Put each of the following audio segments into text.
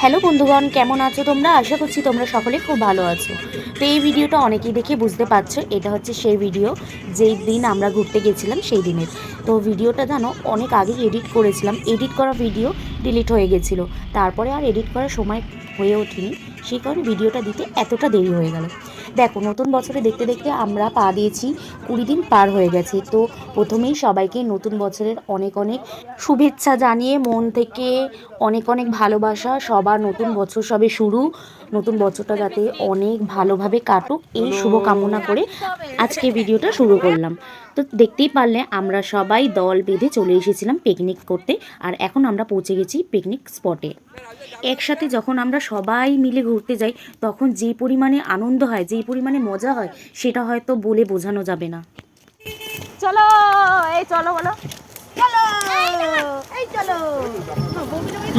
Hello বন্ধুগণ, কেমন আছো তোমরা? আশা করছি তোমরা সকলে খুব ভালো আছো। তো এই ভিডিওটা অনেকেই দেখে বুঝতে পারছ, এটা হচ্ছে সেই ভিডিও, যেই দিন আমরা ঘুরতে গেছিলাম সেই দিনের। তো ভিডিওটা জানো, অনেক আগে এডিট করেছিলাম। এডিট করা ভিডিও ডিলিট হয়ে গেছিল। তারপরে আর এডিট করার সময় হয়ে ওঠেনি। সেই কারণে ভিডিওটা দিতে এতটা দেরি হয়ে গেল। দেখো, নতুন বছরে দেখতে দেখতে আমরা পা দিয়েছি কুড়ি দিন পার হয়ে গেছে। তো প্রথমেই সবাইকে নতুন বছরের অনেক অনেক শুভেচ্ছা জানিয়ে, মন থেকে অনেক অনেক ভালোবাসা। সবার নতুন বছর সবে শুরু। নতুন বছরটা যাতে অনেক ভালোভাবে কাটুক, এই শুভ কামনা করে আজকে ভিডিওটা শুরু করলাম। তো দেখতেই পারলে আমরা সবাই দল বেঁধে চলে এসেছিলাম পিকনিক করতে, আর এখন আমরা পৌঁছে গেছি পিকনিক স্পটে একসাথে যখন আমরা সবাই মিলে ঘুরতে যাই, তখন যে পরিমাণে আনন্দ হয় যেই পরিমাণে মজা হয়, সেটা হয়তো বলে বোঝানো যাবে না। চলো, এই চলো বলো।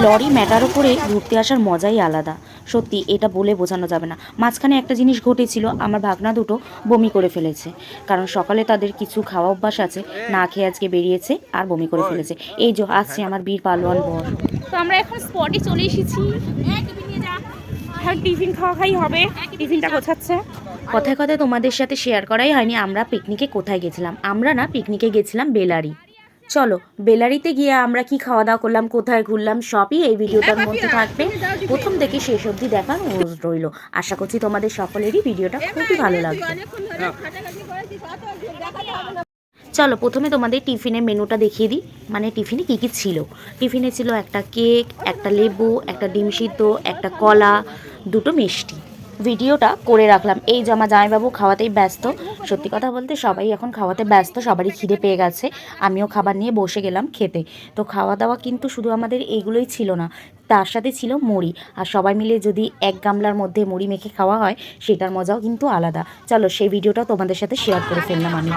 লরি ম্যাটারও করে ঘুরতে আসার মজাই আলাদা। সত্যি এটা বলে বোঝানো যাবে না। মাঝখানে একটা জিনিস ঘটেছিল আমার ভাগনা দুটো বমি করে ফেলেছে। কারণ সকালে তাদের কিছু খাওয়া অভ্যাস আছে না খেয়ে আজকে বেরিয়েছে আর বমি করে ফেলেছে। এই যে আসছে আমার বীর পালোয়ান বর। তো আমরা এখন স্পটে চলে এসেছি। হ্যাঁ টিফিন খাওয়া খাই হবে। টিফিনটা গোছাচ্ছে। কথায় কথায় তোমাদের সাথে শেয়ার করাই হয়নি আমরা পিকনিকে কোথায় গেছিলাম? আমরা না পিকনিকে গেছিলাম বেলারি। চলো বেলারিতে গিয়ে আমরা কি খাওয়া দাওয়া করলাম কোথায় ঘুরলাম সবই এই ভিডিওটার মধ্যে থাকবে। প্রথম থেকে শেষ অবধি দেখার অনুরোধ রইল। আশা করছি তোমাদের সকলেরই ভিডিওটা খুবই ভালো লাগবে। চলো প্রথমে তোমাদের টিফিনের মেনুটা দেখিয়ে দিই। মানে টিফিনে কী কী ছিল? টিফিনে ছিল একটা কেক একটা লেবু একটা ডিম সিদ্ধ একটা কলা দুটো মিষ্টি। ভিডিওটা করে রাখলাম। এই জামা জামাইবাবু খাওয়াতেই ব্যস্ত। সত্যি কথা বলতে সবাই এখন খাওয়াতে ব্যস্ত, সবারই খিদে পেয়ে গেছে। আমিও খাবার নিয়ে বসে গেলাম খেতে। তো খাওয়া দাওয়া কিন্তু শুধু আমাদের এইগুলোই ছিল না, তার সাথে ছিল মুড়ি। আর সবাই মিলে যদি এক গামলার মধ্যে মুড়ি মেখে খাওয়া হয়, সেটার মজাও কিন্তু আলাদা। চলো সেই ভিডিওটা তোমাদের সাথে শেয়ার করে ফেললাম আমি।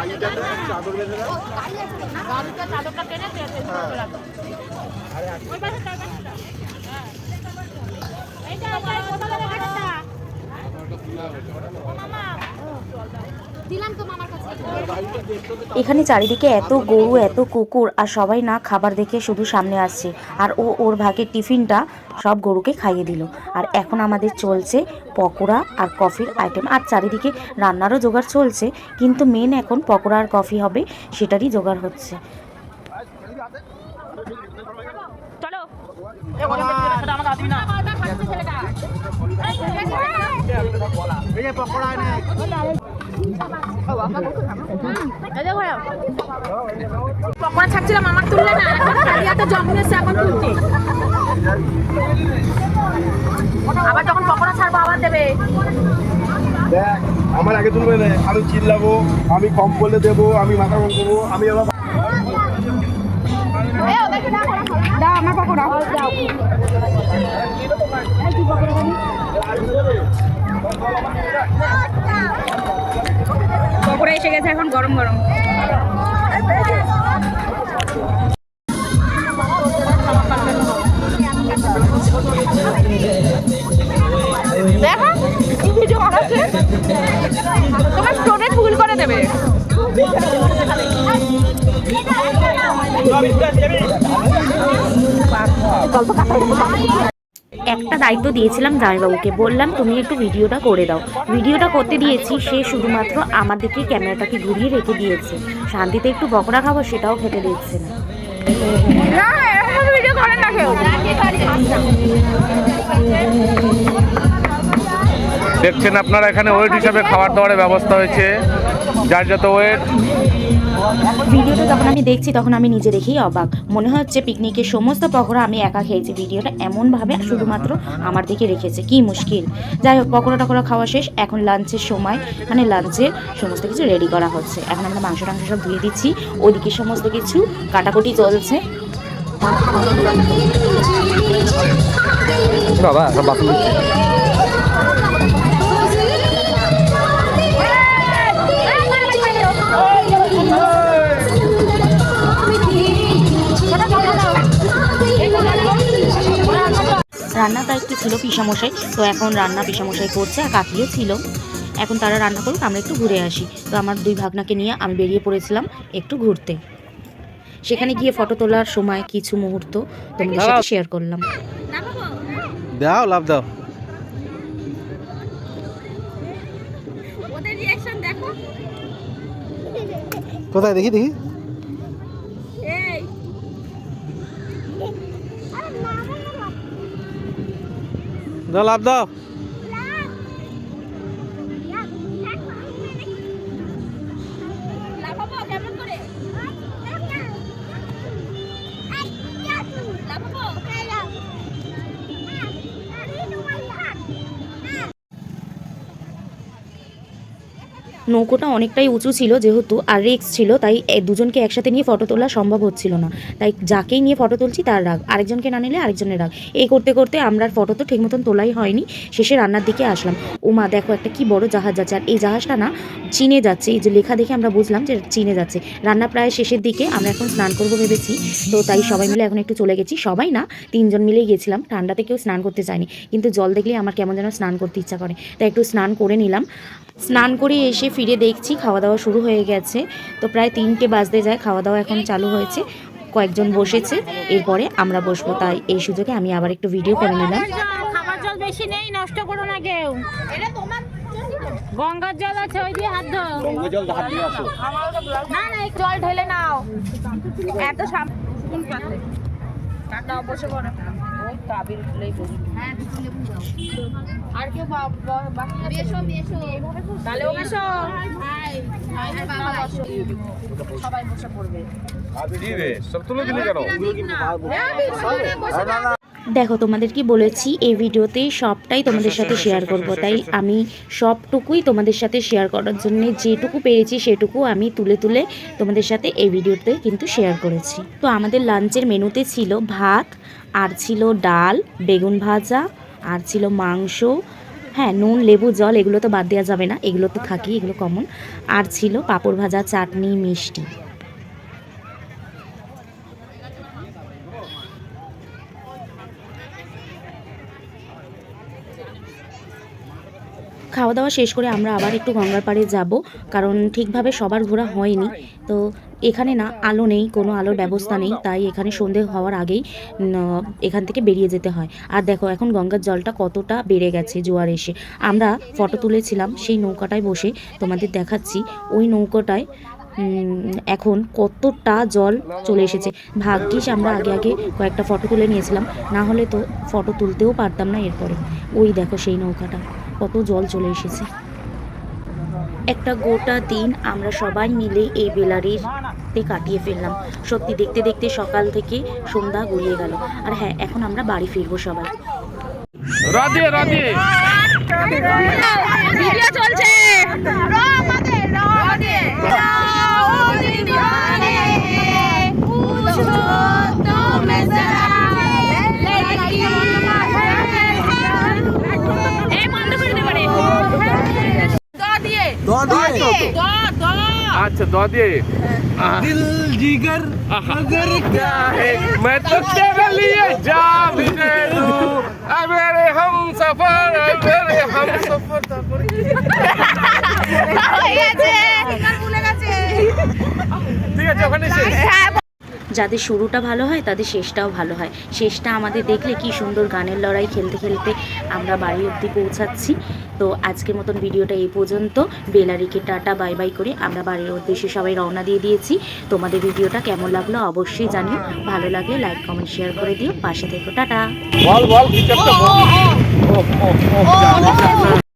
মামার কাছে এখানে চারিদিকে এত গরু এত কুকুর আর সবাই না খাবার দেখে শুধু সামনে আসছে। আর ও ওর ভাগের টিফিনটা সব গরুকে খাইয়ে দিল। আর এখন আমাদের চলছে পকোড়া আর কফির আইটেম আর চারিদিকে রান্নারও জোগাড় চলছে কিন্তু মেন এখন পকোড়া আর কফি হবে সেটারই জোগাড় হচ্ছে। চলো। পকোড়া ছাড়ছিলাম আমার তুললে না হাতে জম এখন তুলছে। আবার যখন পকোড়া ছাড়বো আবার দেবে। দেখ আমার আগে তুলবে না আমি চিল্লাবো আমি কম বলে দেবো আমি মাথা কম করব আমি আবার দাও? আমার পকোড়া। দাও গেছে এখন গরম গরম। দেবে। একটা দায়িত্ব দিয়েছিলাম জামাইবাবুকে। বললাম তুমি একটু ভিডিওটা করে দাও। ভিডিওটা করতে দিয়েছি সে শুধুমাত্র আমার দিকে ক্যামেরাটাকে ঘুরিয়ে রেখে দিয়েছে। শান্তিতে একটু বকরা খাব সেটাও খেতে দিচ্ছে না। না ভিডিও করেন না কেউ। দেখছেন আপনারা এখানে ওয়েট হিসাবে খাবার দাবারের ব্যবস্থা হয়েছে। যার যত ওয়েট। ভিডিওটা যখন আমি দেখছি, তখন আমি নিজে দেখেই অবাক। মনে হচ্ছে পিকনিকের সমস্ত পকোড়া আমি একা খেয়েছি। ভিডিওটা এমনভাবে শুধুমাত্র আমার দিকে রেখেছে। কি মুশকিল। যাই হোক, পকোড়া টকোড়া খাওয়া শেষ। এখন লাঞ্চের সময় মানে লাঞ্চের সমস্ত কিছু রেডি করা হচ্ছে। এখন আমরা মাংস টাংস সব ধুয়ে দিচ্ছি। ওদিকে সমস্ত কিছু কাটাকুটি চলছে। বাবা, সব রান্নার দায়িত্ব ছিল পিসামশাই। তো এখন রান্না পিসামশাই করছে আর কাকিও ছিল। এখন তারা রান্না করুক আমরা একটু ঘুরে আসি। তো আমার দুই ভাগনাকে নিয়ে আমি বেরিয়ে পড়েছিলাম একটু ঘুরতে। সেখানে গিয়ে ফটো তোলার সময় কিছু মুহূর্ত তোমাদের সাথে শেয়ার করলাম। দাও লাভ দাও। কোথায়? দেখি দেখি। দাও লাভ দাও। নৌকোটা অনেকটাই উঁচু ছিল যেহেতু আর রিক্স ছিল, তাই দুজনকে একসাথে নিয়ে ফটো তোলা সম্ভব হচ্ছিল না। তাই যাকেই নিয়ে ফটো তুলছি তার রাগ, আরেকজনকে না নিলে আরেকজনের রাগ। এই করতে করতে আমরা ফটো তো ঠিক মতন তোলাই হয়নি, শেষে রান্নার দিকে আসলাম। ও মা দেখো একটা কি বড় জাহাজ যাচ্ছে আর এই জাহাজটা না চীনে যাচ্ছে, এই যে লেখা দেখে আমরা বুঝলাম যে চীনে যাচ্ছে। রান্না প্রায় শেষের দিকে, আমরা এখন স্নান করব ভেবেছি, তো তাই সবাই মিলে এখন একটু চলে গেছি। সবাই না, তিনজন মিলেই গেছিলাম, ঠান্ডাতে কেউ স্নান করতে চায়নি। কিন্তু জল দেখলে আমার কেমন যেন স্নান করতে ইচ্ছা করে। তাই একটু স্নান করে নিলাম। স্নান করে এসে ফিরে দেখছি খাওয়া দাওয়া শুরু হয়ে গেছে। তো প্রায় তিনটে বাজতে যায় খাওয়া দাওয়া এখন চালু হয়েছে। কয়েকজন বসেছে এরপরে আমরা বসবো। তাই এই সুযোগে আমি আবার একটু ভিডিও করে নিলাম। খাবার জল বেশি নেই নষ্ট করো না কেউ। গঙ্গার জল আছে ওই দিয়ে হাত ধো। গঙ্গা জল হাত দিয়ে আসো না না এই জল ঢেলে নাও। এত সাম নাও বসে পড়ো। ওই তো আবির তুলেই বসে আর কেউ বা- বা- বাকি তাহলে ও বেশো সবাই বসে পড়বে। সব তুলে দিলে কেন? দেখো, তোমাদের কি বলেছি, এই ভিডিওতে সবটাই তোমাদের সাথে শেয়ার করব, তাই আমি সবটুকুই তোমাদের সাথে শেয়ার করার জন্য যেটুকু পেরেছি সেটুকু আমি তুলে তুলে তোমাদের সাথে এই ভিডিওতে কিন্তু শেয়ার করেছি। তো আমাদের লাঞ্চের মেনুতে ছিল ভাত, আর ছিল ডাল, বেগুন ভাজা, আর ছিল মাংস হ্যাঁ নুন, লেবু, জল, এগুলো তো বাদ দেওয়া যাবে না, এগুলো তো থাকি এগুলো কমন আর ছিল পাঁপড় ভাজা, চাটনি, মিষ্টি। খাওয়া দাওয়া শেষ করে আমরা আবার একটু গঙ্গার পাড়ে যাব, কারণ ঠিকভাবে সবার ঘোরা হয়নি। তো এখানে না, আলো নেই, কোনো আলোর ব্যবস্থা নেই, তাই এখানে সন্ধে হওয়ার আগেই এখান থেকে বেরিয়ে যেতে হয়। আর দেখো, এখন গঙ্গার জলটা কতটা বেড়ে গেছে জোয়ার এসে। আমরা ফটো তুলেছিলাম সেই নৌকাটায় বসে, তোমাদের দেখাচ্ছি। ওই নৌকাটায় এখন কতটা জল চলে এসেছে। ভাগ্যিস আমরা আগে আগে কয়েকটা ফটো তুলে নিয়েছিলাম, না হলে তো ফটো তুলতেও পারতাম না এরপরে। ওই দেখো সেই নৌকাটা। কত জল চলে এসেছে। একটা গোটা দিন আমরা সবাই মিলে এই বেলারিতে কাটিয়ে ফেললাম। সত্যি দেখতে দেখতে সকাল থেকে সন্ধ্যা গড়িয়ে গেল। আর হ্যাঁ এখন আমরা বাড়ি ফিরবো সবাই। রাধে রাধে। ভিডিও চলছে। র আমাদের अच्छा दो दिए। हाँ। दिल जिगर हाँ। अगर क्या है? हाँ। मैं तो तेरे लिए जा যাদের শুরুটা ভালো হয় তাদের শেষটাও ভালো হয় শেষটা আমাদের দেখলে কি সুন্দর গানের লড়াই খেলতে খেলতে আমরা বাড়ি অবধি পৌঁছাচ্ছি তো আজকের মতন ভিডিওটা এই পর্যন্ত বেলারিকে টাটা বাই বাই করে আমরা বাড়ির উদ্দেশ্যে সবাই রওনা দিয়ে দিয়েছি তোমাদের ভিডিওটা কেমন লাগল অবশ্যই জানিও ভালো লাগলে লাইক কমেন্ট শেয়ার করে দিও পাশে থেকো টাটা